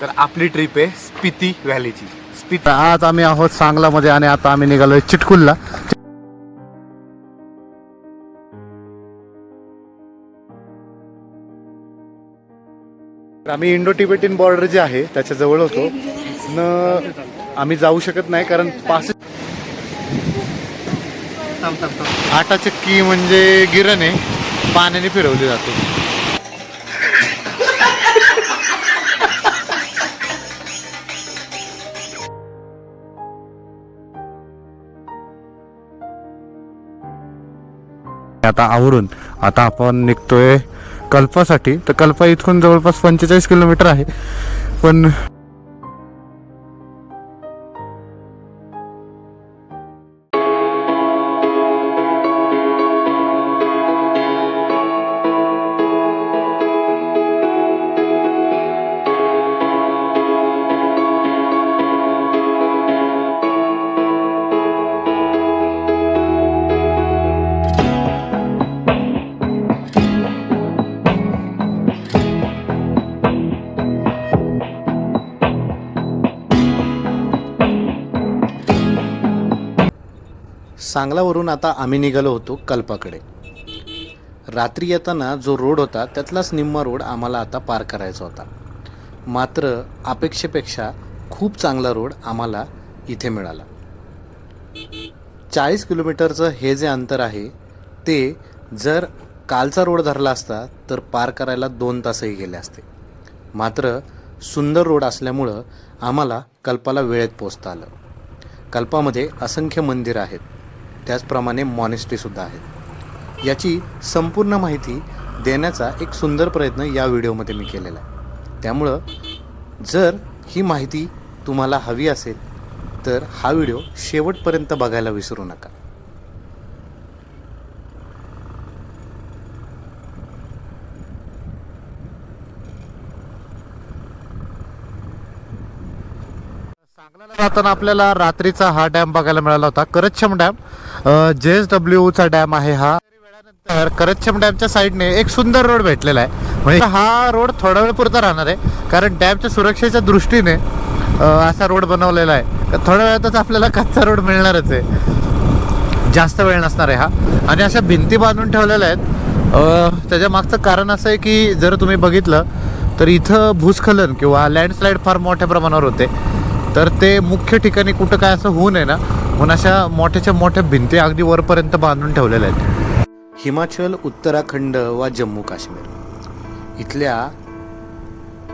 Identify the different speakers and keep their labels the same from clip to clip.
Speaker 1: तर आपली ट्रिप आहे स्पिती व्हॅलीची स्पिती आज आम्ही आहोत सांगलामध्ये आणि आता आम्ही निघालोय चिटकुलला. तर आम्ही इंडो टिबेटियन बॉर्डर जे आहे त्याच्याजवळ होतो. न आम्ही जाऊ शकत नाही कारण पास आटा चक्की म्हणजे गिरण आहे. पाण्याने फिरवली जाते. आता आवरून. आता आपण निघतोय कल्पासाठी. तर कल्पा इथून जवळपास पंचेचाळीस किलोमीटर आहे. पण सांगलावरून आता आम्ही निघालो होतो कल्पाकडे. रात्री येताना जो रोड होता त्यातलाच निम्मा रोड आम्हाला आता पार करायचा होता. मात्र अपेक्षेपेक्षा खूप चांगला रोड आम्हाला इथे मिळाला. चाळीस किलोमीटरचं हे जे अंतर आहे ते जर कालचा रोड धरला असता तर पार करायला दोन तासही गेले असते. मात्र सुंदर रोड असल्यामुळं आम्हाला कल्पाला वेळेत पोचता आलं. कल्पामध्ये असंख्य मंदिरं आहेत. त्याचप्रमाणे मॉनेस्ट्रीसुद्धा आहेत. याची संपूर्ण माहिती देण्याचा एक सुंदर प्रयत्न या व्हिडिओमध्ये मी केलेला आहे. त्यामुळं जर ही माहिती तुम्हाला हवी असेल तर हा व्हिडिओ शेवटपर्यंत बघायला विसरू नका. सांगलाला जाताना आपल्याला रात्रीचा हा डॅम बघायला मिळाला होता. करच्छम डॅम. जे एस डब्ल्यूचा डॅम आहे हा. तर करच्छम डॅमच्या साईडने एक सुंदर रोड भेटलेला आहे. म्हणजे हा रोड थोडा वेळ पुरता राहणार आहे. कारण डॅमच्या सुरक्षेच्या दृष्टीने असा रोड बनवलेला आहे. थोड्या वेळातच आपल्याला कच्चा रोड मिळणारच आहे. जास्त वेळ नसणार आहे हा. आणि अशा भिंती बांधून ठेवलेल्या आहेत. त्याच्या मागचं कारण असं आहे की जर तुम्ही बघितलं तर इथं भूस्खलन किंवा लँडस्लाईड फार मोठ्या प्रमाणावर होते. तर ते मुख्य ठिकाणी कुठं काय असं होऊ नये ना म्हणून अशा मोठ्याच्या मोठ्या भिंती अगदी वरपर्यंत बांधून ठेवलेल्या आहेत. हिमाचल उत्तराखंड वा जम्मू काश्मीर. इथल्या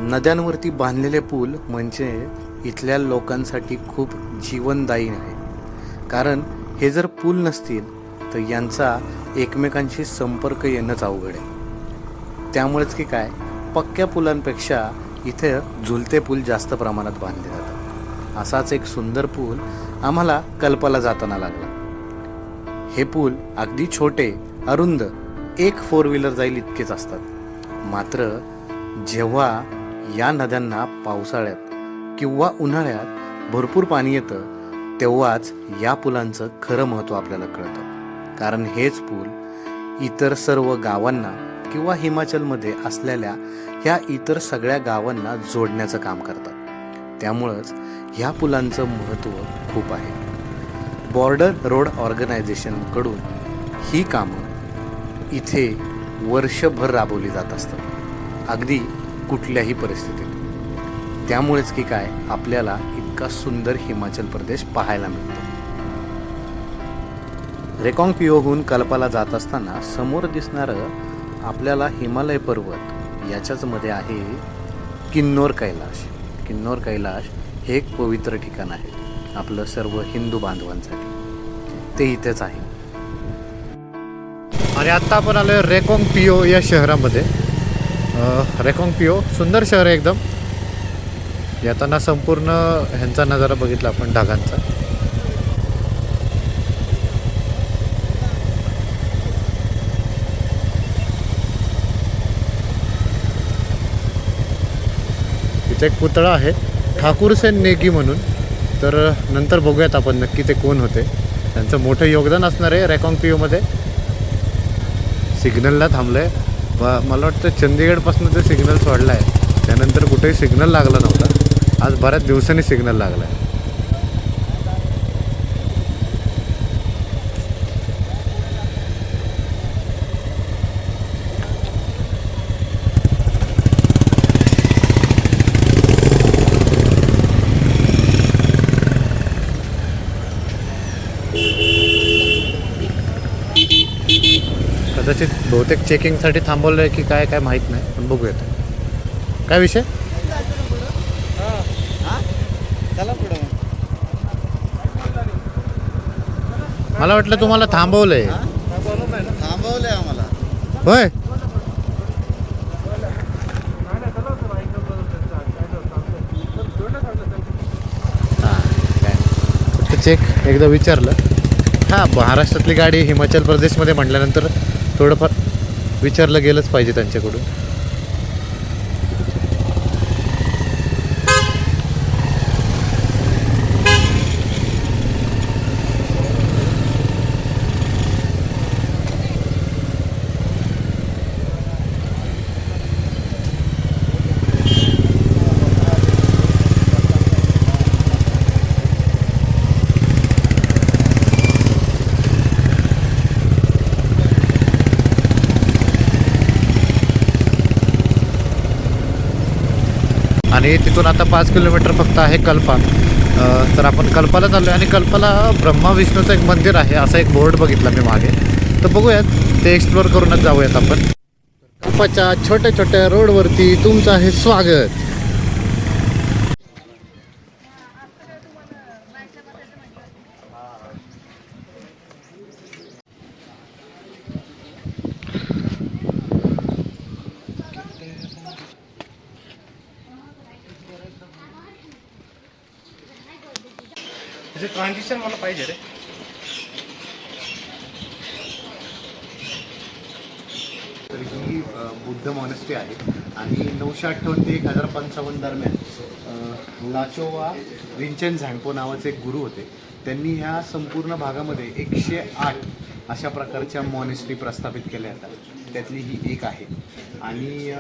Speaker 1: नद्यांवरती बांधलेले पूल म्हणजे इथल्या लोकांसाठी खूप जीवनदायी आहे. कारण हे जर पूल नसतील तर यांचा एकमेकांशी संपर्क येणंच अवघड आहे. त्यामुळेच की काय पक्क्या पुलांपेक्षा इथे झुलते पूल जास्त प्रमाणात बांधले जातात. असाच एक सुंदर पूल आम्हाला कल्पाला जाताना लागला. हे पूल अगदी छोटे अरुंद एक फोर व्हीलर जाईल इतकेच असतात. मात्र जेव्हा या नद्यांना पावसाळ्यात किंवा उन्हाळ्यात भरपूर पाणी येतं तेव्हाच या पुलांचं खरं महत्त्व आपल्याला कळतं. कारण हेच पूल इतर सर्व गावांना किंवा हिमाचलमध्ये असलेल्या ह्या इतर सगळ्या गावांना जोडण्याचं काम करतात. त्यामुळंच ह्या पुलांचं महत्त्व खूप आहे. बॉर्डर रोड ऑर्गनायझेशनकडून ही कामं इथे वर्षभर राबवली जात असतात अगदी कुठल्याही परिस्थितीत. त्यामुळेच की काय आपल्याला इतका सुंदर हिमाचल प्रदेश पाहायला मिळतो. रेकॉंग पिओहून कल्पाला जात असताना समोर दिसणारं आपल्याला हिमालय पर्वत याच्याच मध्ये आहे किन्नोर कैलाश. किन्नौर कैलाश हे एक पवित्र ठिकाण आहे आपलं सर्व हिंदू बांधवांसाठी. ते इथेच आहे. आणि आत्ता आपण आलो रेकॉंग पिओ या शहरामध्ये. रेकॉंग पिओ सुंदर शहर आहे एकदम. येताना संपूर्ण ह्यांचा नजारा बघितला आपण ढगांचा. तिथे एक पुतळा आहे. ठाकूरसेन नेगी म्हणून. तर नंतर बघूयात आपण नक्की ते कोण होते. त्यांचं मोठं योगदान असणार आहे रॅकॉंग पिओमध्ये सिग्नलला थांबलं आहे ब मला वाटतं चंदीगडपासून ते सिग्नल सोडला आहे त्यानंतर कुठेही सिग्नल लागला नव्हता. आज बऱ्याच दिवसांनी सिग्नल लागला आहे कदाचित बहुतेक चेकिंगसाठी थांबवलं आहे की काय काय माहीत नाही पण बघूयात. काय विषय? मला वाटलं तुम्हाला थांबवलंय.
Speaker 2: थांबवलंय आम्हाला
Speaker 1: होय? हां, काय? चेक एकदा विचारलं. हां महाराष्ट्रातली गाडी हिमाचल प्रदेशमध्ये म्हटल्यानंतर थोडंफार विचारलं गेलंच पाहिजे त्यांच्याकडून. आणि तिथून आता पाच किलोमीटर फक्त आहे कल्पा. तर आपण कल्पाला चाललो आहे आणि कल्पाला ब्रह्मा विष्णूचं एक मंदिर आहे असा एक बोर्ड बघितला मी मागे. तर बघूयात ते एक्सप्लोअर करूनच जाऊयात आपण. कल्पाच्या छोट्या छोट्या रोडवरती तुमचं आहे स्वागत.
Speaker 3: ट्रान्झिशन मला पाहिजे रे.
Speaker 1: तर ही बुद्ध मॉनेस्ट्री आहे आणि नऊशे अठ्ठावन्न ते एक हजार पंचावन्न दरम्यान लाचोवा विंचन झँगपो नावाचे एक गुरु होते. त्यांनी ह्या संपूर्ण भागामध्ये एकशे आठ अशा प्रकारच्या मॉनेस्ट्री प्रस्थापित केल्या जातात त्यातली ही एक आहे. आणि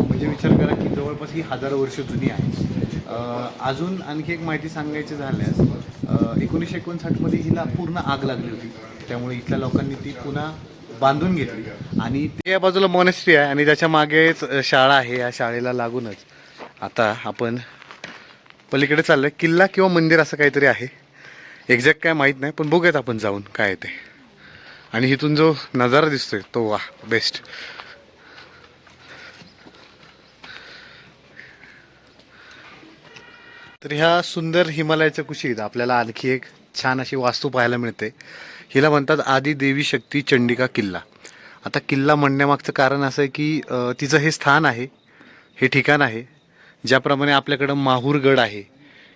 Speaker 1: म्हणजे विचार करा की जवळपास ही हजारो वर्ष जुनी आहे. अजून आणखी एक माहिती सांगायची झाल्यास एकोणीसशे एकोणसाठमध्ये हिला पूर्ण आग लागली होती. त्यामुळे इथल्या लोकांनी ती पुन्हा बांधून घेतली. आणि ते या बाजूला मॉनेस्ट्री आहे आणि त्याच्या मागेच शाळा आहे. या शाळेला लागूनच आता आपण पलीकडे चाललोय. किल्ला किंवा मंदिर असं काहीतरी आहे. एक्झॅक्ट काय माहीत नाही पण बघूयात आपण जाऊन काय ते. आणि इथून जो नजारा दिसतोय तो वा बेस्ट तर ह्या सुंदर हिमालयाच्या कुशीत आपल्याला आणखी एक छान अशी वास्तू पाहायला मिळते. हिला म्हणतात आदी देवी शक्ती चंडिका किल्ला. आता किल्ला म्हणण्यामागचं कारण असं आहे की तिचं हे स्थान आहे हे ठिकाण आहे ज्याप्रमाणे आपल्याकडं माहूर गड आहे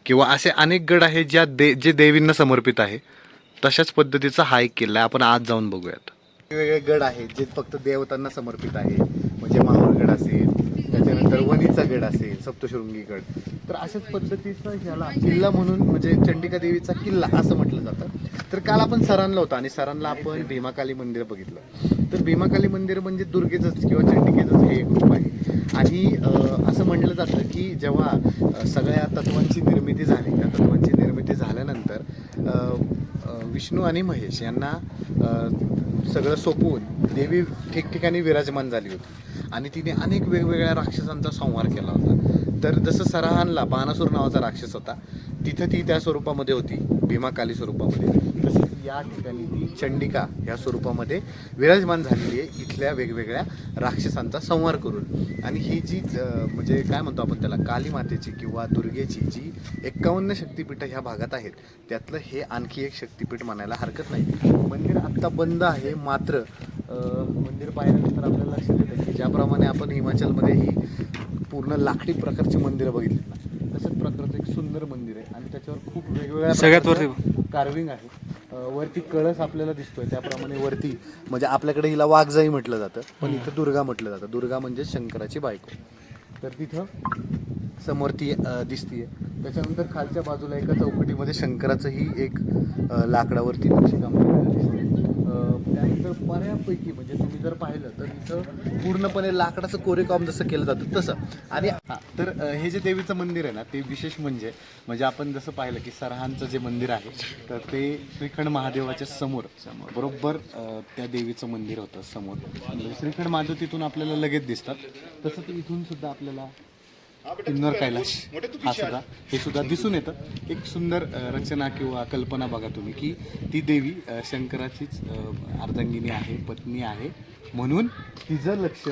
Speaker 1: किंवा असे अनेक गड आहे ज्या दे जे देवींना समर्पित आहे. तशाच पद्धतीचा हा एक किल्ला आहे. आपण आज जाऊन बघूयात. वेगवेगळे गड आहेत जे फक्त देवतांना समर्पित आहे म्हणजे माहूर गड असेल त्याच्यानंतर वणीचा गड असेल सप्तशृंगी गड तर अशाच पद्धतीचं ह्याला किल्ला म्हणून म्हणजे चंडिका देवीचा किल्ला असं म्हटलं जातं. तर काल आपण सरांला होतो आणि सरांला आपण भीमाकाली मंदिर बघितलं. तर भीमाकाली मंदिर म्हणजे दुर्गेचंच किंवा चंडिकेचंच हे एक रूप आहे. आणि असं म्हटलं जातं की जेव्हा सगळ्या तत्वांची निर्मिती झाली त्या तत्वांची निर्मिती झाल्यानंतर विष्णू आणि महेश यांना सगळं सोपवून देवी ठिकठिकाणी विराजमान झाली होती. आणि तिने अनेक वेगवेगळ्या राक्षसांचा संहार केला होता. तर जसं सराहानला बाणासूर नावाचा राक्षस होता तिथं ती त्या स्वरूपामध्ये होती भीमाकाली स्वरूपामध्ये. तसंच या ठिकाणी ती चंडिका ह्या स्वरूपामध्ये विराजमान झालेली आहे इथल्या वेगवेगळ्या राक्षसांचा संहार करून. आणि ही जी म्हणजे काय म्हणतो आपण त्याला काली मातेची किंवा दुर्गेची जी एक्कावन्न शक्तिपीठं ह्या भागात आहेत त्यातलं हे आणखी एक शक्तिपीठ म्हणायला हरकत नाही. मंदिर आत्ता बंद आहे मात्र मंदिर पाहिल्यानंतर आपल्याला लक्षात येतं की ज्याप्रमाणे आपण हिमाचलमध्ये ही पूर्ण लाकडी प्रकारची मंदिरं बघितली ना तशाच प्रकारचं एक सुंदर मंदिर आहे आणि त्याच्यावर खूप वेगवेगळ्या
Speaker 3: सगळ्यात
Speaker 1: प्रकारचं कार्विंग आहे. वरती कळस आपल्याला दिसतोय त्याप्रमाणे वरती म्हणजे आपल्याकडे हिला वाघजाई म्हटलं जातं पण इथं दुर्गा म्हटलं जातं. दुर्गा म्हणजे शंकराची बायको. तर तिथं समोर ती दिसतीये. त्याच्यानंतर खालच्या बाजूला एका चौकटीमध्ये शंकराचंही एक लाकडावरती नक्षीकाम दिसते त्यानंतर बऱ्यापैकी म्हणजे तुम्ही जर पाहिलं तर इथं पूर्णपणे लाकडाचं कोरेकाम जसं केलं जातं तसं. आणि हां तर हे जे देवीचं मंदिर आहे ना ते विशेष म्हणजे म्हणजे आपण जसं पाहिलं की सरहांचं जे मंदिर आहे तर ते श्रीखंड महादेवाच्या समोर बरोबर त्या देवीचं मंदिर होतं समोर. श्रीखंड महादेव तिथून आपल्याला लगेच दिसतात. तसं ते इथून सुद्धा आपल्याला किन्नर कैलाश. हा सुद्धा. हे सुद्धा दिसून येतं. एक सुंदर रचना किंवा कल्पना बघा तुम्ही की ती देवी शंकराचीच अर्धांगिनी आहे पत्नी आहे. म्हणून तिचं लक्ष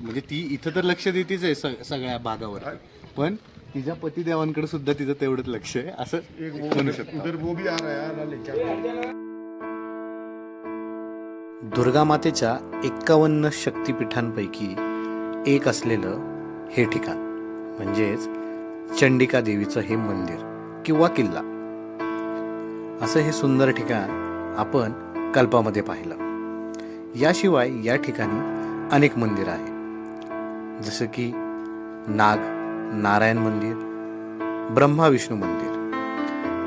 Speaker 1: म्हणजे ती इथं तर लक्ष देतेच आहे स- सगळ्या भागावर. पण तिच्या पतिदेवांकडे सुद्धा तिचं तेवढंच लक्ष आहे असं म्हणू शकतो.
Speaker 4: उधर वो भी आ रहा है यार लाले क्या
Speaker 1: दुर्गा मातेच्या एक्कावन्न शक्तिपीठांपैकी एक असलेलं हे ठिकाण. म्हणजेच चंडिका देवीचं हे मंदिर किंवा किल्ला. असं हे सुंदर ठिकाण आपण कल्पामध्ये पाहिलं. याशिवाय या ठिकाणी अनेक मंदिरं आहेत. जसं की नाग नारायण मंदिर ब्रह्मा विष्णू मंदिर.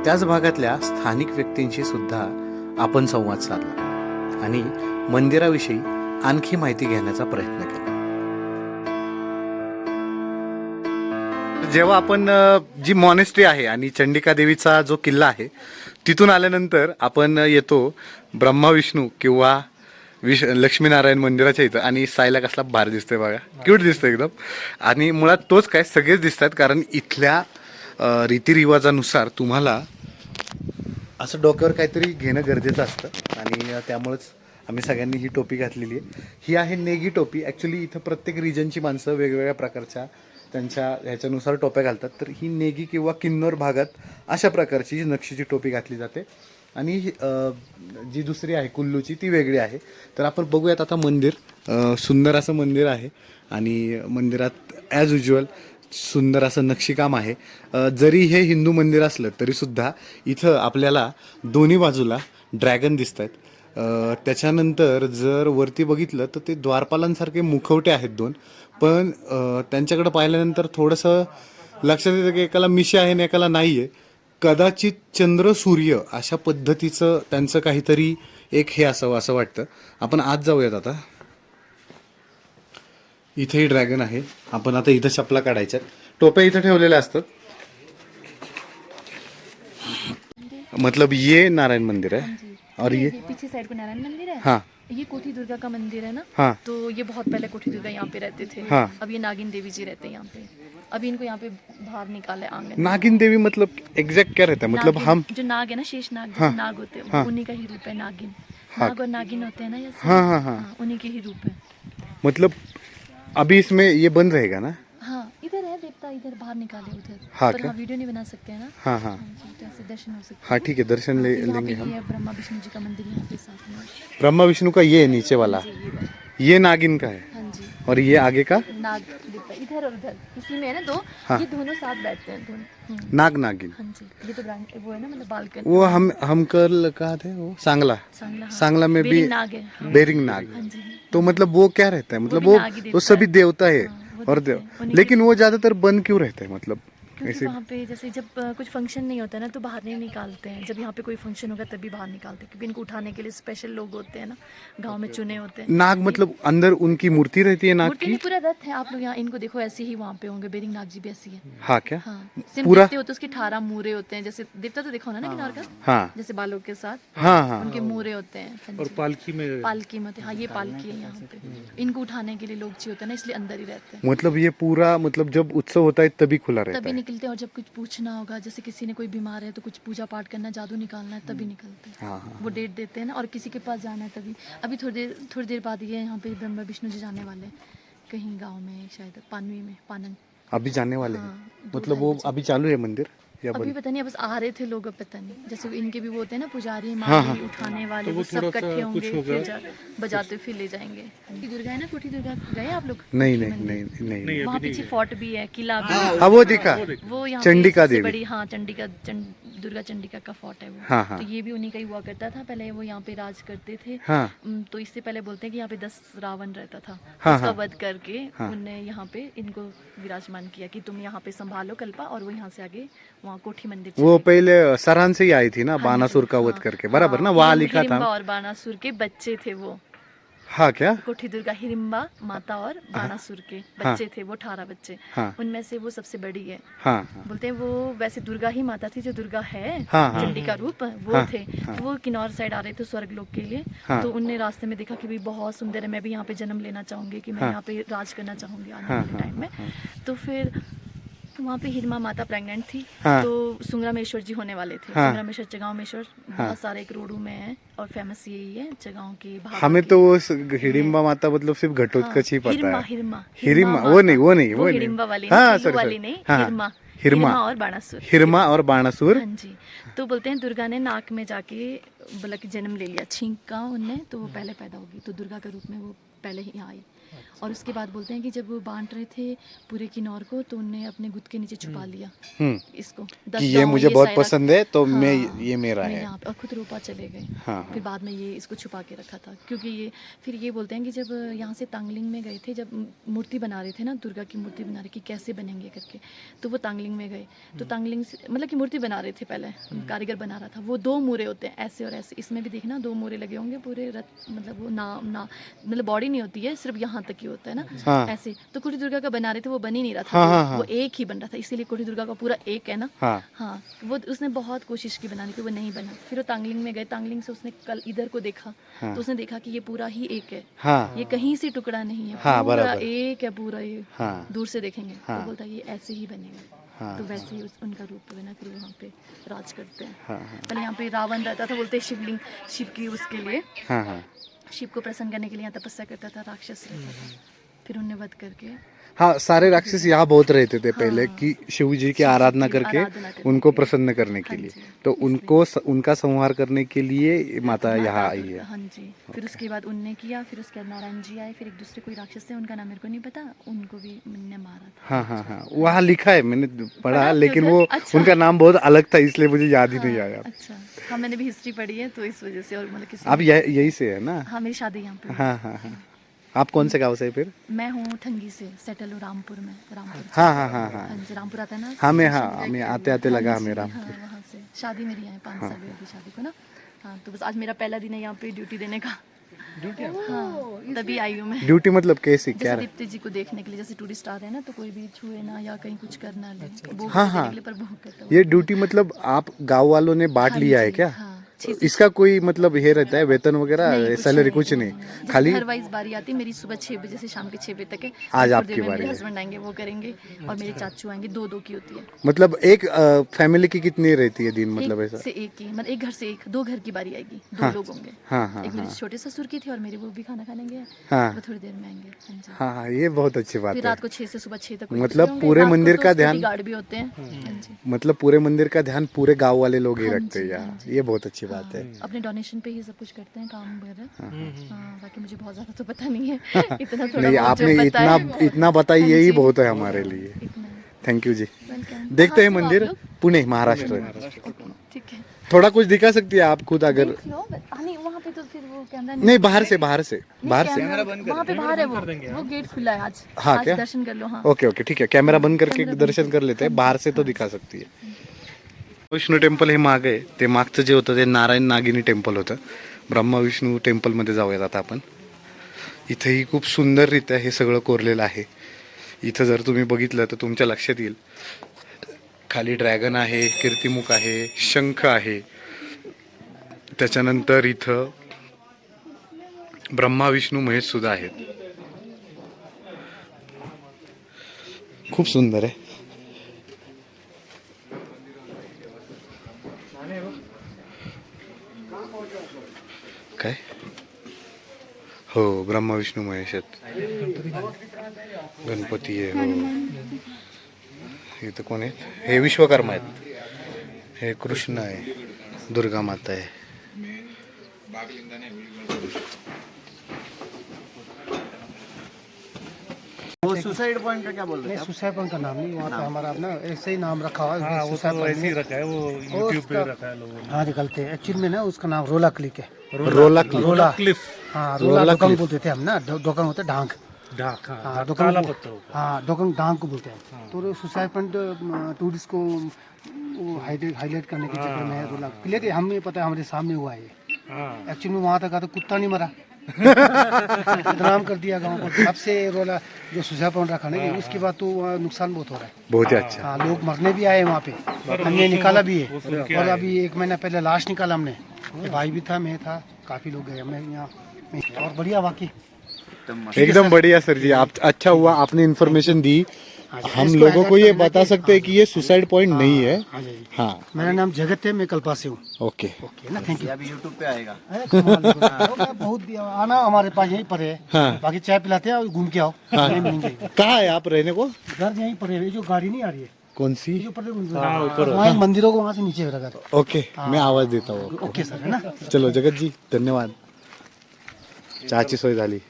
Speaker 1: त्याच भागातल्या स्थानिक व्यक्तींशी सुद्धा आपण संवाद साधला आणि मंदिराविषयी आणखी माहिती घेण्याचा प्रयत्न केला. जेव्हा आपण जी मॉनेस्ट्री आहे आणि चंडिका देवीचा जो किल्ला आहे तिथून आल्यानंतर आपण येतो ब्रह्मा विष्णू किंवा विश लक्ष्मीनारायण मंदिराच्या इथं. आणि सायला कसला भार दिसतोय बघा. क्यूट दिसतोय एकदम. आणि मुळात तोच काय सगळेच दिसतात कारण इथल्या रीतिरिवाजानुसार तुम्हाला असं डोक्यावर काहीतरी घेणं गरजेचं असतं. आणि त्यामुळेच आम्ही सगळ्यांनी ही टोपी घातलेली आहे. ही आहे नेगी टोपी. ॲक्च्युली इथं प्रत्येक रिजनची माणसं वेगवेगळ्या प्रकारच्या त्यांच्या ह्याच्यानुसार टोप्या घालतात. तर ही नेगी किंवा किन्नौर भागात अशा प्रकारची नक्षीची टोपी घातली जाते. आणि जी दुसरी आहे कुल्लूची ती वेगळी आहे. तर आपण बघूयात आता मंदिर. सुंदर असं मंदिर आहे. आणि मंदिरात ॲज युज्युअल सुंदर असं नक्षीकाम आहे. जरी हे हिंदू मंदिर असलं तरीसुद्धा इथं आपल्याला दोन्ही बाजूला ड्रॅगन दिसत आहेत त्याच्यानंतर जर वरती बघितलं तर ते द्वारपालांसारखे मुखवटे आहेत दोन. पण त्यांच्याकडे पाहिल्यानंतर थोडंसं लक्षात येतं की एकाला मिशी आहे आणि एकाला नाही आहे कदाचित चंद्र सूर्य अशा पद्धतीचं त्यांचं काहीतरी एक हे असावं असं वाटतं. आपण आज जाऊयात आता. इथेही ड्रॅगन आहे. आपण आता इथं चपला काढायच्या टोप्या इथं ठेवलेल्या असतात. मतलब ये नारायण मंदिर है और ये
Speaker 5: पीछे साइड पे नारायण मंदिर है
Speaker 1: हाँ.
Speaker 5: ये कोठी दुर्गा का मंदिर है ना?
Speaker 1: हाँ।
Speaker 5: तो ये बहुत पहले कोठी दुर्गा यहाँ पे रहते थे।
Speaker 1: हाँ।
Speaker 5: अब ये नागिन देवी जी रहते हैं यहाँ पे। अभी इनको यहाँ पे बाहर निकाले है आँगन।
Speaker 1: नागिन देवी मतलब एग्जैक्ट क्या रहता है? मतलब हम
Speaker 5: जो नाग है ना शेष नाग
Speaker 1: हाँ,
Speaker 5: नाग होते हैं
Speaker 1: हाँ।
Speaker 5: उन्हीं का ही रूप है नागिन।
Speaker 1: हाँ।
Speaker 5: नाग और नागिन होते हैं ना ये
Speaker 1: हाँ, हाँ, हाँ।
Speaker 5: उन्हीं के ही रूप है।
Speaker 1: मतलब अभी इसमें ये बंद रहेगा ना?
Speaker 5: हाँ इधर है देवता इधर बाहर निकाले उधर।
Speaker 1: हाँ,
Speaker 5: पर
Speaker 1: क्या?
Speaker 5: हाँ वीडियो नहीं बना सकते हैं ना?
Speaker 1: हाँ हाँ।
Speaker 5: हाँ तो दर्शन हो सकते
Speaker 1: हाँ ठीक है दर्शन ले
Speaker 5: हैं
Speaker 1: लेंगे हम।
Speaker 5: ब्रह्मा विष्णु जी का मंदिर यहाँ पे साथ में।
Speaker 1: ब्रह्मा विष्णु का ये है नीचे वाला।
Speaker 5: ये
Speaker 1: नागिन का है।
Speaker 5: हाँ
Speaker 1: और ये आगे का?
Speaker 5: नाग इधर और उधर। इसी में है ना दो?
Speaker 1: हाँ।
Speaker 5: ये दोनों साथ बैठते हैं दोनों। हम्म,
Speaker 1: नाग नागिन।
Speaker 5: हाँ जी। ये तो ब्रांड वो है ना मतलब बालकन।
Speaker 1: वो हम हम कल कहा थे? वो सांगला।
Speaker 5: सांगला हाँ।
Speaker 1: सांगला में भी
Speaker 5: बेरिंग नाग है। हाँ
Speaker 1: बेरिंग नाग
Speaker 5: हाँ। जी।
Speaker 1: तो मतलब वो क्या रहता है? मतलब वो वो सभी देवता है।
Speaker 5: हाँ,
Speaker 1: और देव लेकिन वो ज्यादातर बंद क्यों रहता है मतलब?
Speaker 5: क्योंकि वहाँ पे जैसे जब कुछ फ़ंक्शन नहीं होता ना तो बाहर नहीं निकालते हैं। जब यहाँ पे कोई फ़ंक्शन होगा तभी बाहर निकालते हैं क्योंकि इनको उठाने के लिए स्पेशल लोग होते हैं ना गाँव में चुने होते हैं।
Speaker 1: नाग मतलब अंदर उनकी मूर्ति रहती है नाग की?
Speaker 5: पूरा रथ है आप लोग यहाँ इनको देखो ऐसे ही वहाँ पे होंगे बेरिंग नाग जी भी ऐसी है
Speaker 1: हाँ। क्या?
Speaker 5: हाँ
Speaker 1: पूरा-
Speaker 5: देखते हो तो उसके अठारह मूरे होते हैं जैसे देवता तो देखो ना ना किनार का?
Speaker 1: हाँ।
Speaker 5: जैसे बालों के साथ।
Speaker 1: हाँ हाँ।
Speaker 5: उनके मूरे होते हैं हाँ जी।
Speaker 3: पालखी में
Speaker 5: पालकी में हाँ। ये पालकी है यहाँ पे। इनको उठाने के लिए लोग चाहिए होते हैं ना इसलिए अंदर ही रहते हैं।
Speaker 1: मतलब ये पूरा मतलब जब उत्सव होता है तभी खुला रहता है?
Speaker 5: निकलते हैं और जब कुछ पूछना होगा जैसे किसी ने कोई बीमार है तो कुछ पूजा पाठ करना जादू निकालना है तभी निकलते हैं।
Speaker 1: हाँ हाँ।
Speaker 5: वो डेट देते हैं ना और किसी के पास जाना है तभी। अभी थोड़ी देर थोड़ी देर बाद ये यहाँ पे ब्रह्मा विष्णु जी जाने वाले हैं। कहीं गाँव में शायद पानवी में पानन।
Speaker 1: अभी जाने वाले हैं?
Speaker 5: हाँ,
Speaker 1: मतलब वो अभी चालू है मंदिर? या
Speaker 5: अभी पता नहीं बस आ रहे थे लोग अब पता नहीं। जैसे इनके भी वो होते हैं ना पुजारी
Speaker 1: हाँ,
Speaker 5: हाँ, उठाने वाले
Speaker 3: तो
Speaker 5: वो सब इकट्ठे होंगे फिर जा- बजाते फिर ले जाएँगे। दुर्गा है ना कोठी दुर्गा? गए आप लोग?
Speaker 1: नहीं नहीं नहीं नहीं
Speaker 3: नहीं।
Speaker 5: वहाँ पीछे फोर्ट भी है किला भी है
Speaker 1: वो दिखा।
Speaker 5: वो यहाँ
Speaker 1: चंडिका देवी।
Speaker 5: बड़ी हाँ चंडिका चंड दुर्गा चंडिका का फोर्ट है वो।
Speaker 1: हाँ, हाँ।
Speaker 5: तो ये भी उन्हीं का ही हुआ करता था पहले वो यहाँ पे राज करते थे।
Speaker 1: हाँ।
Speaker 5: तो इससे पहले बोलते हैं कि यहाँ पे दस रावण रहता था।
Speaker 1: हाँ,
Speaker 5: उसका
Speaker 1: हाँ।
Speaker 5: वध करके
Speaker 1: हाँ।
Speaker 5: उनने यहाँ पे इनको विराजमान किया कि तुम यहाँ पे संभालो कल्पा और वो यहाँ से आगे वहाँ कोठी मंदिर
Speaker 1: वो पहले सरान से ही आई थी ना
Speaker 5: हाँ
Speaker 1: बानासुर का वध
Speaker 5: हाँ,
Speaker 1: करके। बराबर ना वहाँ लिखा था।
Speaker 5: और बानासुर के बच्चे थे वो।
Speaker 1: हाँ क्या?
Speaker 5: कोठी दुर्गा हिरिम्बा माता और बाणासुर के बच्चे हाँ। थे वो अठारह बच्चे।
Speaker 1: हाँ।
Speaker 5: उनमें से वो सबसे बड़ी है।
Speaker 1: हाँ हाँ।
Speaker 5: बोलते हैं वो वैसे दुर्गा ही माता थी जो दुर्गा है
Speaker 1: हाँ, हाँ।
Speaker 5: चंडी का रूप वो
Speaker 1: हाँ,
Speaker 5: थे। तो वो किन्नौर साइड आ रहे थे स्वर्ग लोक के लिए।
Speaker 1: हाँ।
Speaker 5: तो उनने रास्ते में देखा कि भाई बहुत सुंदर है मैं भी यहाँ पे जन्म लेना चाहूँगी कि मैं
Speaker 1: हाँ।
Speaker 5: यहाँ पे राज करना चाहूँगी आने
Speaker 1: हाँ,
Speaker 5: वाले
Speaker 1: हाँ,
Speaker 5: टाइम में। तो फिर वहाँ पे हिरमा माता प्रेग्नेंट थी।
Speaker 1: हाँ।
Speaker 5: तो सुंगरामेश्वर जी होने वाले थे।
Speaker 1: हाँ।
Speaker 5: सुंगरामेश्वर जगाओमेश्वर बहुत सारे एक में है और फ़ेमस यही है जगाओं के
Speaker 1: हमें। तो वो स- हिडिंबा माता मतलब सिर्फ़ घटोत्कच ही
Speaker 5: हाँ,
Speaker 1: पता है
Speaker 5: हिरमा
Speaker 1: वो नहीं वो नहीं वो
Speaker 5: हिडिंबा वाली
Speaker 1: हाँ
Speaker 5: वाली नहीं
Speaker 1: हाँ
Speaker 5: हिरमा
Speaker 1: हिरमा
Speaker 5: और बाणासुर।
Speaker 1: हिरमा और बाणासुर?
Speaker 5: हाँ जी। तो बोलते हैं दुर्गा ने नाक में जाके कि जन्म ले लिया छींक का उनने तो वो पहले पैदा होगी। तो दुर्गा के रूप में वो पहले ही आई। और उसके बाद बोलते हैं कि जब वो बांट रहे थे पूरे किन्नौर को तो उनने अपने गुद के नीचे छुपा लिया।
Speaker 1: हम्म।
Speaker 5: इसको।
Speaker 1: कि ये मुझे बहुत पसंद है तो
Speaker 5: हाँ, मैं
Speaker 1: ये मेरा है।
Speaker 5: यहाँ और खुद रूपा चले गए।
Speaker 1: हाँ।
Speaker 5: फिर बाद में ये इसको छुपा के रखा था। क्योंकि ये फिर ये बोलते हैं कि जब यहाँ से तांगलिंग में गए थे जब मूर्ति बना रहे थे ना दुर्गा की मूर्ति बना रहे कि कैसे बनेंगे करके तो वो तांगलिंग में गए। तो तांगलिंग से मतलब कि मूर्ति बना रहे थे पहले कारीगर बना रहा था। वो दो मूरे होते हैं ऐसे और ऐसे। इसमें भी देखना दो मूरे लगे होंगे पूरे रथ मतलब वो ना ना मतलब बॉडी नहीं होती है सिर्फ़ यहाँ तक ही होता है ना?
Speaker 1: हाँ।
Speaker 5: ऐसे। तो कोठी दुर्गा का बना रहे थे वो बन ही नहीं रहा था।
Speaker 1: हाँ,
Speaker 5: वो-
Speaker 1: हाँ, हाँ।
Speaker 5: वो एक ही बन रहा था इसीलिए कोठी दुर्गा का पूरा एक है ना?
Speaker 1: हाँ।
Speaker 5: हाँ। वो उसने बहुत कोशिश की बनाने की वो नहीं बना। फिर वो तांगलिंग में गए। तांगलिंग से उसने कल इधर को देखा।
Speaker 1: हाँ।
Speaker 5: तो उसने देखा कि ये पूरा ही एक है।
Speaker 1: हाँ।
Speaker 5: ये कहीं से टुकड़ा नहीं है।
Speaker 1: हाँ,
Speaker 5: पूरा एक है पूरा ये।
Speaker 1: हाँ।
Speaker 5: दूर से देखेंगे।
Speaker 1: हाँ।
Speaker 5: तो बोलता ये ऐसे ही बनेगा।
Speaker 1: हाँ।
Speaker 5: तो वैसे ही उस, उनका रूप बना फिर वहाँ पे राज करते हैं।
Speaker 1: हाँ हाँ।
Speaker 5: पहले यहाँ पे रावण रहता था बोलते शिवलिंग शिव की उसके लिए।
Speaker 1: हाँ हाँ।
Speaker 5: शिव को प्रसन्न करने के लिए यहाँ तपस्या करता था राक्षस रहता था। फिर उन्हें वध करके
Speaker 1: हाँ सारे राक्षस यहाँ बहुत रहते थे पहले हाँ, कि शिव जी की आराधना करके
Speaker 5: आराधना
Speaker 1: उनको प्रसन्न करने के
Speaker 5: हाँ
Speaker 1: लिए। तो उनको उनका संहार करने के लिए माता यहाँ आई है।
Speaker 5: हाँ जी फिर उसके बाद उनने किया फिर उसके बाद नारायण जी आए फिर एक दूसरे कोई राक्षस थे उनका नाम मेरे को नहीं पता उनको भी उनने मारा था।
Speaker 1: हाँ हाँ हाँ वहाँ लिखा है मैंने पढ़ा
Speaker 5: पढ़ा
Speaker 1: लेकिन वो
Speaker 5: अच्छा।
Speaker 1: उनका नाम बहुत अलग था इसलिए मुझे याद ही नहीं आया।
Speaker 5: अच्छा। हाँ मैंने भी हिस्ट्री पढ़ी है तो इस वजह से और मतलब किसी
Speaker 1: आप यह- यही से है ना?
Speaker 5: हाँ मेरी शादी यहाँ पे।
Speaker 1: हाँ हाँ हाँ। आप कौन से गाँव से फिर?
Speaker 5: मैं हूँ ठंगी से सेटल हूँ रामपुर में रामपुर
Speaker 1: हाँ हाँ हाँ हाँ।
Speaker 5: हाँ जी रामपुर आता है ना
Speaker 1: हाँ मैं हाँ हमें आते आते
Speaker 5: हाँ
Speaker 1: लगा हमें
Speaker 5: हाँ
Speaker 1: रामपुर।
Speaker 5: वहाँ से। शादी मेरी यहाँ है पाँच साल की शादी को ना। हाँ तो बस आज मेरा पहला दिन है यहाँ पे ड्यूटी देने का। हाँ। तभी आई हूँ मैं।
Speaker 1: ड्यूटी मतलब कैसी क्या
Speaker 5: दीप्ति जी को देखने के लिए जैसे टूरिस्ट आ रहे हैं ना तो कोई भी छुए ना या कहीं कुछ करना ले अच्छा,
Speaker 1: हाँ, हाँ।
Speaker 5: लिए पर भूख करता
Speaker 1: ये ड्यूटी मतलब आप गाँव वालों ने बांट
Speaker 5: हाँ
Speaker 1: लिया है
Speaker 5: क्या?
Speaker 1: क्या
Speaker 5: हाँ, से।
Speaker 1: इसका कोई मतलब ये रहता है वेतन वगैरह सैलरी कुछ नहीं। खाली
Speaker 5: घर वाइज बारी आती है मेरी सुबह छः बजे से शाम के छह बजे तक है।
Speaker 1: आज आपकी बारी
Speaker 5: हस्बैंड आएँगे वो करेंगे और मेरे चाचू आएँगे दो दो की होती है।
Speaker 1: मतलब एक फैमिली की कितनी रहती है दिन मतलब ऐसा?
Speaker 5: से एक की मतलब एक घर से एक दो घर की बारी आएगी दो
Speaker 1: हाँ,
Speaker 5: लोग होंगे।
Speaker 1: हाँ हाँ
Speaker 5: एक मेरे
Speaker 1: हाँ।
Speaker 5: छोटे ससुर की थी और मेरे वो भी खाना खाने गए
Speaker 1: हाँ।
Speaker 5: वो थोड़ी देर में आएँगे हाँ
Speaker 1: हाँ हाँ ये बहुत अच्छी बात है।
Speaker 5: रात को छह से सुबह छह तक
Speaker 1: मतलब पूरे मंदिर का ध्यान-
Speaker 5: गार्ड भी होते हैं हाँ
Speaker 1: मतलब पूरे मंदिर का ध्यान पूरे गाँव वाले लोग ही
Speaker 5: हाँ
Speaker 1: रखते हैं यहाँ
Speaker 5: हाँ
Speaker 1: ये बहुत अच्छी बात है।
Speaker 5: हाँ, अपने डोनेशन पे ही सब कुछ करते हैं काम वगैरह। हाँ बाकी मुझे बहुत ज़्यादा तो पता नहीं है। इतना थोड़ा
Speaker 1: नहीं आपने इतना
Speaker 5: है
Speaker 1: इतना बताई
Speaker 5: हाँ
Speaker 1: यही बहुत है हमारे लिए। थैंक यू जी। देखते हैं
Speaker 5: हो
Speaker 1: मंदिर पुणे महाराष्ट्र।
Speaker 5: ठीक है।
Speaker 1: थोड़ा कुछ दिखा सकती है आप खुद अगर
Speaker 5: हाँ, नहीं पे तो फिर वो कैमरा
Speaker 1: नहीं बाहर से बाहर से बाहर से।
Speaker 5: वहाँ पे बाहर है वो। वो गेट खुला है आज।
Speaker 1: हाँ,
Speaker 5: आज
Speaker 1: क्या?
Speaker 5: दर्शन कर लो हाँ।
Speaker 1: ओके ओके ठीक है। कैमरा बंद करके दर्शन कर लेते हैं बाहर से तो दिखा सकती है। विष्णू टेम्पल हे मागे आहे. ते मागचं जे होतं ते नारायण नागिनी टेम्पल होतं. ब्रह्मा विष्णू टेम्पलमध्ये जाऊयात आता आपण. इथंही खूप सुंदररित्या हे सगळं कोरलेलं आहे. इथं जर तुम्ही बघितलं तर तुमच्या लक्षात येईल. खाली ड्रॅगन आहे कीर्तिमुख आहे शंख आहे. त्याच्यानंतर इथं ब्रह्मा विष्णू महेश सुद्धा आहेत. खूप सुंदर आहे. काय? हो ब्रह्मा विष्णू महेश आहेत. गणपती आहे हो. इथं कोण आहेत? हे विश्वकर्मा आहेत. हे कृष्ण आहे दुर्गा माता आहे.
Speaker 2: वो सुसाइड पॉइंट का क्या बोल रहे
Speaker 4: नहीं सुसाइड पॉइंट का नाम नहीं वहाँ पे हमारा अपना ऐसे ही नाम रखा हुआ है
Speaker 3: हाँ वो तो ऐसे ही रखा है वो यूट्यूब पे रखा है लोगों ने।
Speaker 4: हाँ निकलते हैं। एक्चुअली में ना उसका नाम रोला क्लिक है।
Speaker 1: रोला
Speaker 4: रोला
Speaker 3: क्लिफ
Speaker 4: हाँ
Speaker 1: रोला क्लिफ।
Speaker 4: बोलते थे हम ना दो- दोकंग होते ढांक
Speaker 3: ढाक हाँ
Speaker 4: हाँ को- हाँ। को बोलते हैं। तो सुसाइड पॉइंट टूरिस्ट को हाईलाइट हाईलाइट करने के चक्कर में है। रोला क्लियर हमें पता है हमारे सामने हुआ है
Speaker 3: है हाँ।
Speaker 4: एक्चुअली में वहाँ तक आता कुत्ता नहीं मरा। बदनाम कर दिया गाँव को तब से रोला जो पॉइंट रखा ना उसके बाद तो नुकसान बहुत हो रहा है।
Speaker 1: बहुत ही अच्छा।
Speaker 4: हाँ लोग मरने भी आए वहाँ पे। हमने निकाला भी है। और अभी एक महीना पहले लाश निकाला हमने। भाई भी था मैं था काफ़ी लोग गए हमने यहाँ। और बढ़िया वाकई।
Speaker 2: एकदम
Speaker 1: बढ़िया सर जी। आप अच्छा हुआ आपने इन्फॉर्मेशन दी। हम
Speaker 4: इसको
Speaker 1: लोगों को ये बता सकते हैं कि ये सुसाइड पॉइंट नहीं है।
Speaker 4: हाँ
Speaker 1: हाँ
Speaker 4: मेरा नाम जगत है मैं कल्पा से हूँ।
Speaker 1: ओके।
Speaker 4: ओके ना थैंक यू
Speaker 2: अभी यूट्यूब पे आएगा।
Speaker 4: है, है। बहुत आना हमारे पास यहीं पर है।
Speaker 1: हाँ।
Speaker 4: बाकी चाय पिलाते हैं घूम के आओ। नहीं
Speaker 1: कहाँ है आप रहने को?
Speaker 4: घर यहीं पर है। जो गाड़ी नहीं आ रही है।
Speaker 1: कौन सी?
Speaker 4: जो ऊपर मंदिरों को वहाँ से नीचे घर
Speaker 1: ओके मैं आवाज़ देता हूँ
Speaker 4: ओके सर है ना?
Speaker 1: चलो जगत जी धन्यवाद। चहाची सोय झाली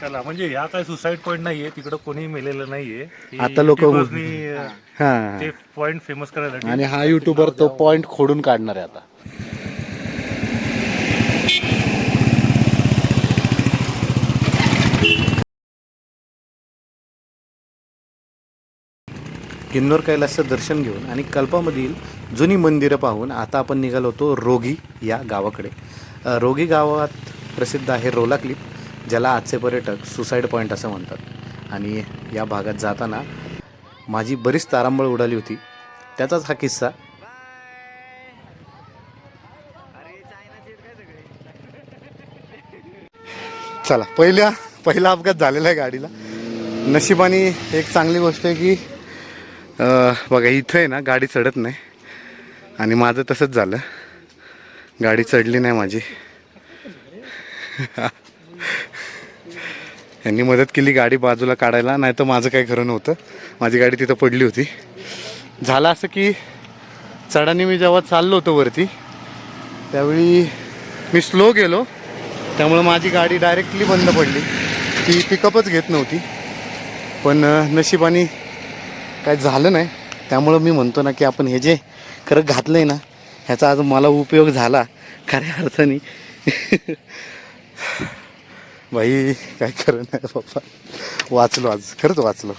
Speaker 3: चला म्हणजे ह्या काय सुसाईड पॉईंट नाहीये तिकडं कोणी मेलेलं नाहीये. ही
Speaker 1: आता लोकं-
Speaker 3: अं,
Speaker 1: हा.
Speaker 3: ते पॉइंट फेमस करायसाठी
Speaker 1: आणि हा युट्यूबर तो पॉइंट खोडून काढणार आहे आता. किन्नोर कैलासचं दर्शन घेऊन आणि कल्पामधील जुनी मंदिरं पाहून आता आपण निघालो होतो रोगी या गावाकडे. अ, रोगी गावात प्रसिद्ध आहे रोला क्लिप ज्याला आजचे पर्यटक सुसाईड पॉईंट असं म्हणतात. आणि या भागात जाताना माझी बरीच तारांबळ उडाली होती. त्याचाच हा किस्सा. चला पहिल्या पहिला अपघात झालेला आहे गाडीला. नशिबाने एक चांगली गोष्ट आहे की बघा इथं आहे ना गाडी चढत नाही. आणि माझं तसंच झालं. गाडी चढली नाही माझी. यांनी मदत केली गाडी बाजूला काढायला नाही तर माझं काही खरं नव्हतं. माझी गाडी तिथं पडली होती. झालं असं की चढाने मी जेव्हा चाललो होतो वरती त्यावेळी मी स्लो गेलो. त्यामुळं माझी गाडी डायरेक्टली बंद पडली. ती पिकअपच घेत नव्हती. पण नशिबाने काय झालं नाही. त्यामुळं मी म्हणतो ना की आपण हे जे खरं घातलं आहे ना ह्याचा आज मला उपयोग झाला. खऱ्या अर्थाने. भाई काय करणार बाप्पा वाचलो आज. खरंच वाचलो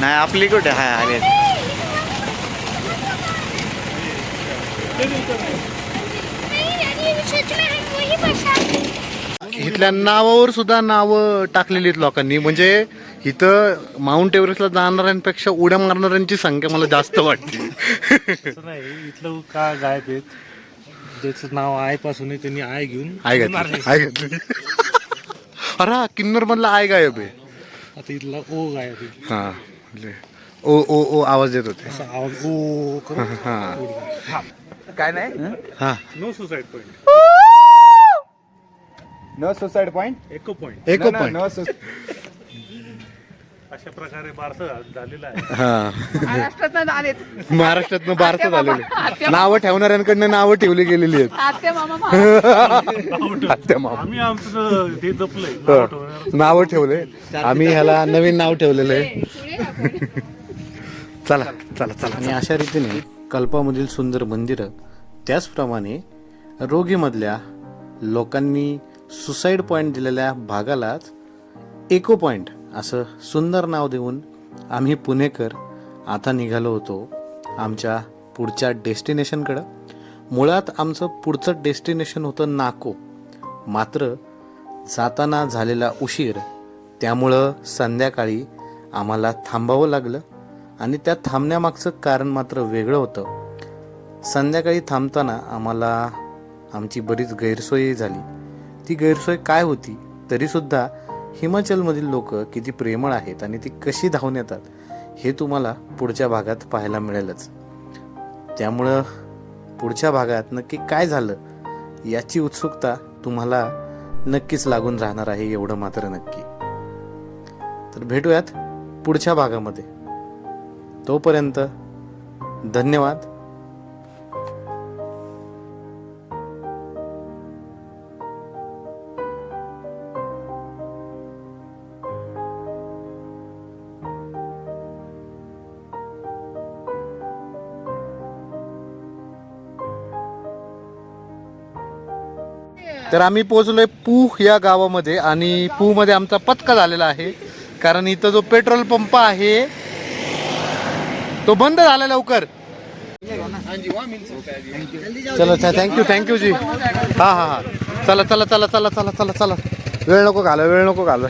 Speaker 2: नाही आपली कुठे? हाय अरे
Speaker 1: इथल्या नावावर सुद्धा नावं टाकलेली आहेत लोकांनी. म्हणजे इथं माउंट एव्हरेस्टला जाणाऱ्यांपेक्षा उड्या मारणाऱ्यांची संख्या मला जास्त वाटते.
Speaker 3: नाही. इथलं का गायब आहेत? ज्याचं नाव आयपासून आहे त्यांनी आय घेऊन
Speaker 1: आय घातली. आय घातली. अरे हा, किन्नर मधला आय गायब आहे.
Speaker 3: आता इथला ओ गायब आहे.
Speaker 1: हा. म्हणजे ओ ओ ओ आवाज देत होते.
Speaker 3: असा आवाज ओ करून
Speaker 1: हा
Speaker 2: काय नाही?
Speaker 1: हा?
Speaker 3: No suicide point
Speaker 2: no suicide point
Speaker 3: echo point
Speaker 1: echo point
Speaker 2: no
Speaker 3: अशा प्रकारे बारसं झालेलं आहे.
Speaker 1: हा.
Speaker 6: महाराष्ट्रात आलेत
Speaker 1: महाराष्ट्रातनं बारसं झालेले नावं ठेवणाऱ्यांकडनं नावं ठेवली गेलेली आहेत.
Speaker 6: आत्या मामा महाराष्ट्र
Speaker 1: आत्या मामा.
Speaker 3: आम्ही आमचं ते जपलंय. नाव ठेवण्यावर.
Speaker 1: नावं ठेवले आम्ही ह्याला नवीन नाव ठेवलेलं आहे. चला चला चला आणि अशा रीतीने कल्पामधील सुंदर मंदिरं त्याचप्रमाणे रोगीमधल्या लोकांनी सुसाईड पॉईंट दिलेल्या भागालाच इको पॉईंट असं सुंदर नाव देऊन आम्ही पुणेकर आता निघालो होतो आमच्या पुढच्या डेस्टिनेशनकडं. मुळात आमचं पुढचं डेस्टिनेशन होतं नाको. मात्र जाताना झालेला उशीर त्यामुळं संध्याकाळी आम्हाला थांबावं लागलं आणि त्या थांबण्यामागचं कारण मात्र वेगळं होतं. संध्याकाळी थांबताना आम्हाला आमची बरीच गैरसोय झाली. ती गैरसोय काय होती तरीसुद्धा हिमाचलमधील लोक किती प्रेमळ आहेत आणि ती कशी धावून येतात हे तुम्हाला पुढच्या भागात पाहायला मिळेलच. त्यामुळं पुढच्या भागात नक्की काय झालं याची उत्सुकता तुम्हाला नक्कीच लागून राहणार आहे एवढं मात्र नक्की. तर भेटूयात. पुढच्या भागामध्ये. तोपर्यंत धन्यवाद. तर आम्ही पोहोचलोय पूह या गावामध्ये आणि पूहमध्ये आमचा पत्का झालेला आहे. कारण इथं जो पेट्रोल पंप आहे तो बंद झाला लवकर. चला थँक्यू थँक्यू जी. हा हा हा. चला चला चला चला चला चला चला. वेळ नको घालव वेळ नको घालव